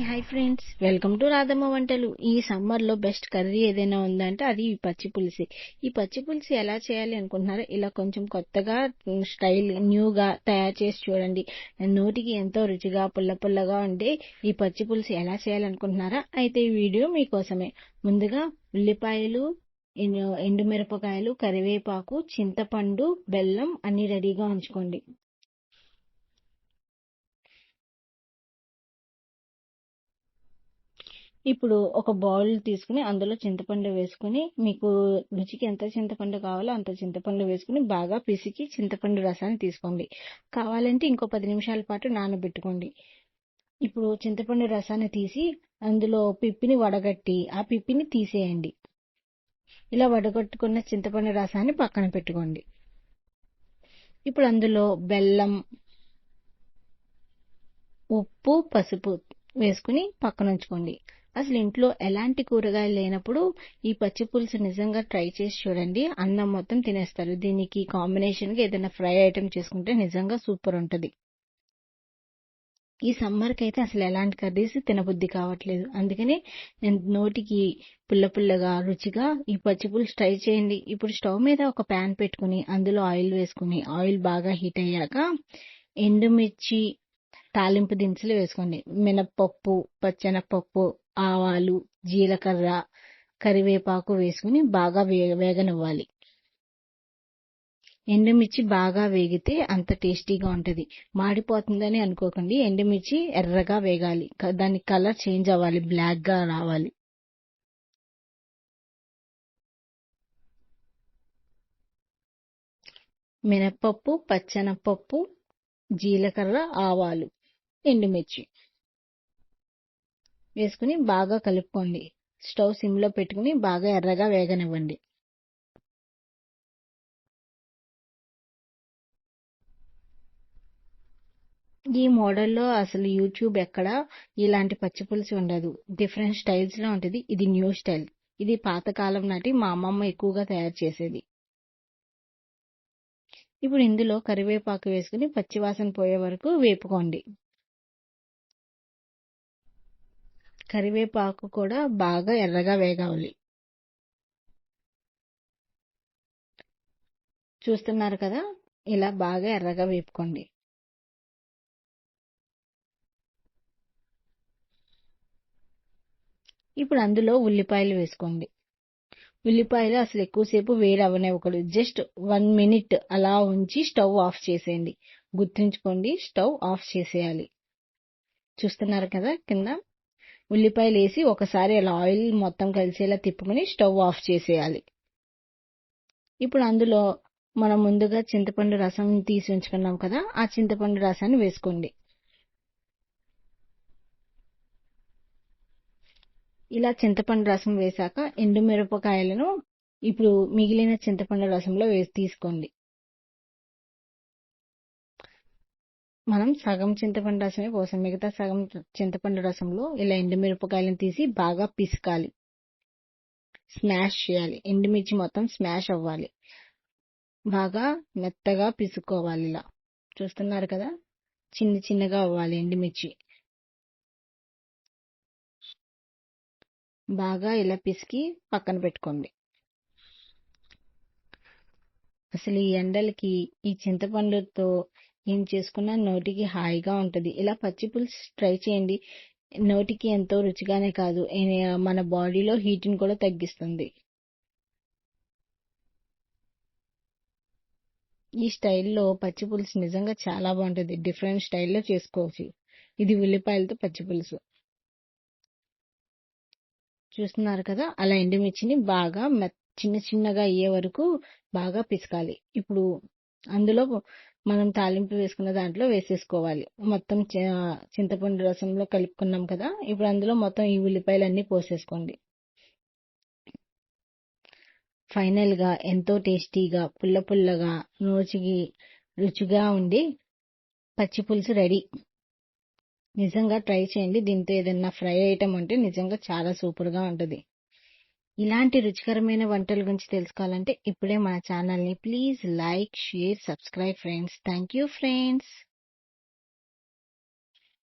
Hi friends welcome to Radhamma వంటలు ఈ సమ్మర్లో బెస్ట్ కర్రీ ఏదైనా ఉందంటే అది ఈ పచ్చి పులిసి. ఈ పచ్చి పులిసి ఎలా చేయాలి అనుకుంటున్నారో ఇలా కొంచెం కొత్తగా స్టైల్ న్యూగా తయారు చేసి చూడండి. నోటికి ఎంతో రుచిగా పుల్ల పుల్లగా ఉండే ఈ పచ్చి పులుసు ఎలా చేయాలనుకుంటున్నారా అయితే ఈ వీడియో మీకోసమే. ముందుగా ఉల్లిపాయలు ఎండుమిరపకాయలు కరివేపాకు చింతపండు బెల్లం అన్ని రెడీగా ఉంచుకోండి. ఇప్పుడు ఒక బౌల్ తీసుకుని అందులో చింతపండు వేసుకుని మీకు రుచికి ఎంత చింతపండు కావాలో అంత చింతపండు వేసుకుని బాగా పిసికి చింతపండు రసాన్ని తీసుకోండి. కావాలంటే ఇంకో పది నిమిషాల పాటు నానబెట్టుకోండి. ఇప్పుడు చింతపండు రసాన్ని తీసి అందులో పిప్పిని వడగట్టి ఆ పిప్పిని తీసేయండి. ఇలా వడగట్టుకున్న చింతపండు రసాన్ని పక్కన పెట్టుకోండి. ఇప్పుడు అందులో బెల్లం ఉప్పు పసుపు వేసుకుని పక్కన ఉంచుకోండి. అసలు ఇంట్లో ఎలాంటి కూరగాయలు లేనప్పుడు ఈ పచ్చి పులుసు నిజంగా ట్రై చేసి చూడండి. అన్నం మొత్తం తినేస్తారు. దీనికి కాంబినేషన్గా ఏదైనా ఫ్రై ఐటెం చేసుకుంటే నిజంగా సూపర్ ఉంటుంది. ఈ సమ్మర్కి అయితే అసలు ఎలాంటి కర్రీస్ తినబుద్ధి కావట్లేదు. అందుకనే నేను నోటికి పుల్ల పుల్లగా రుచిగా ఈ పచ్చి పులుసు ట్రై చేయండి. ఇప్పుడు స్టవ్ మీద ఒక ప్యాన్ పెట్టుకుని అందులో ఆయిల్ వేసుకుని ఆయిల్ బాగా హీట్ అయ్యాక ఎండుమిర్చి తాలింపు దినుసులు వేసుకోండి. మినప్పప్పు పచ్చెనప్పప్పు ఆవాలు జీలకర్ర కరివేపాకు వేసుకుని బాగా వేగనివ్వాలి. ఎండుమిర్చి బాగా వేగితే అంత టేస్టీగా ఉంటుంది. మాడిపోతుందని అనుకోకండి. ఎండుమిర్చి ఎర్రగా వేగాలి. దాని కలర్ చేంజ్ అవ్వాలి. బ్లాక్గా రావాలి. మినప్పప్పు పచ్చెనప్పప్పు జీలకర్ర ఆవాలు ఎండుమిర్చి. వేసుకుని బాగా కలుపుకోండి. స్టవ్ సిమ్లో పెట్టుకుని బాగా ఎర్రగా వేగనివ్వండి. ఈ మోడల్లో అసలు యూట్యూబ్ ఎక్కడ ఇలాంటి పచ్చిపులుసు ఉండదు. డిఫరెంట్ స్టైల్స్లో ఉంటుంది. ఇది న్యూ స్టైల్. ఇది పాతకాలం నాటి మా అమ్మమ్మ ఎక్కువగా తయారు చేసేది. ఇప్పుడు ఇందులో కరివేపాకు వేసుకుని పచ్చివాసన పోయే వరకు వేపుకోండి. కరివేపాకు కూడా బాగా ఎర్రగా వేగాలి. చూస్తున్నారు కదా? ఇలా బాగా ఎర్రగా వేపుకోండి. ఇప్పుడు అందులో ఉల్లిపాయలు వేసుకోండి. ఉల్లిపాయలు అసలు ఎక్కువసేపు వేడి అవనివ్వకూడదు జస్ట్ వన్ మినిట్ అలా ఉంచి స్టవ్ ఆఫ్ చేసేయండి. గుర్తుంచుకోండి స్టవ్ ఆఫ్ చేసేయాలి. చూస్తున్నారు కదా? కింద ఉల్లిపాయలు వేసి ఒకసారి అలా ఆయిల్ మొత్తం కలిసేలా తిప్పుకొని స్టవ్ ఆఫ్ చేసేయాలి. ఇప్పుడు అందులో మనం ముందుగా చింతపండు రసం తీసి ఉంచుకున్నాం కదా ఆ చింతపండు రసాన్ని వేసుకోండి. ఇలా చింతపండు రసం వేశాక ఎండుమిరపకాయలను ఇప్పుడు మిగిలిన చింతపండు రసంలో వేసి తీసుకోండి. మనం సగం చింతపండు రసమే పోసాం. మిగతా సగం చింతపండు రసంలో ఇలా ఎండుమిరపకాయలను తీసి బాగా పిసకాలి. స్మాష్ చేయాలి. ఎండుమిర్చి మొత్తం స్మాష్ అవ్వాలి. బాగా మెత్తగా పిసుకోవాలి ఇలా. చూస్తున్నారు కదా? చిన్న చిన్నగా అవ్వాలి ఎండుమిర్చి. బాగా ఇలా పిసికి పక్కన పెట్టుకోండి. అసలు ఈ ఎండలకి ఈ చింతపండుతో ఏం చేసుకున్నా నోటికి హాయిగా ఉంటుంది. ఇలా పచ్చి పులుసు ట్రై చేయండి. నోటికి ఎంతో రుచిగానే కాదు. మన బాడీలో హీట్ని కూడా తగ్గిస్తుంది. ఈ స్టైల్లో పచ్చి పులుసు నిజంగా చాలా బాగుంటుంది. డిఫరెంట్ స్టైల్లో చేసుకోవచ్చు. ఇది ఉల్లిపాయలతో పచ్చి పులుసు. చూస్తున్నారు కదా? అలా ఎండుమిర్చిని బాగా చిన్న చిన్నగా అయ్యే వరకు బాగా పిసకాలి. ఇప్పుడు అందులో మనం తాలింపు వేసుకున్న దాంట్లో వేసేసుకోవాలి. మొత్తం చింతపండు రసంలో కలుపుకున్నాం కదా ఇప్పుడు అందులో మొత్తం ఈ ఉల్లిపాయలు అన్నీ పోసేసుకోండి. ఫైనల్గా ఎంతో టేస్టీగా పుల్ల పుల్లగా నోచికి రుచిగా ఉండి పచ్చి పులుసు రెడీ. నిజంగా ట్రై చేయండి. దీంతో ఏదైనా ఫ్రై ఐటమ్ ఉంటే నిజంగా చాలా సూపర్గా ఉంటుంది. ఇలాంటి రుచికరమైన వంటల గురించి తెలుసుకోవాలంటే ఇప్పుడే మన ఛానల్ని please like share subscribe friends. Thank you friends.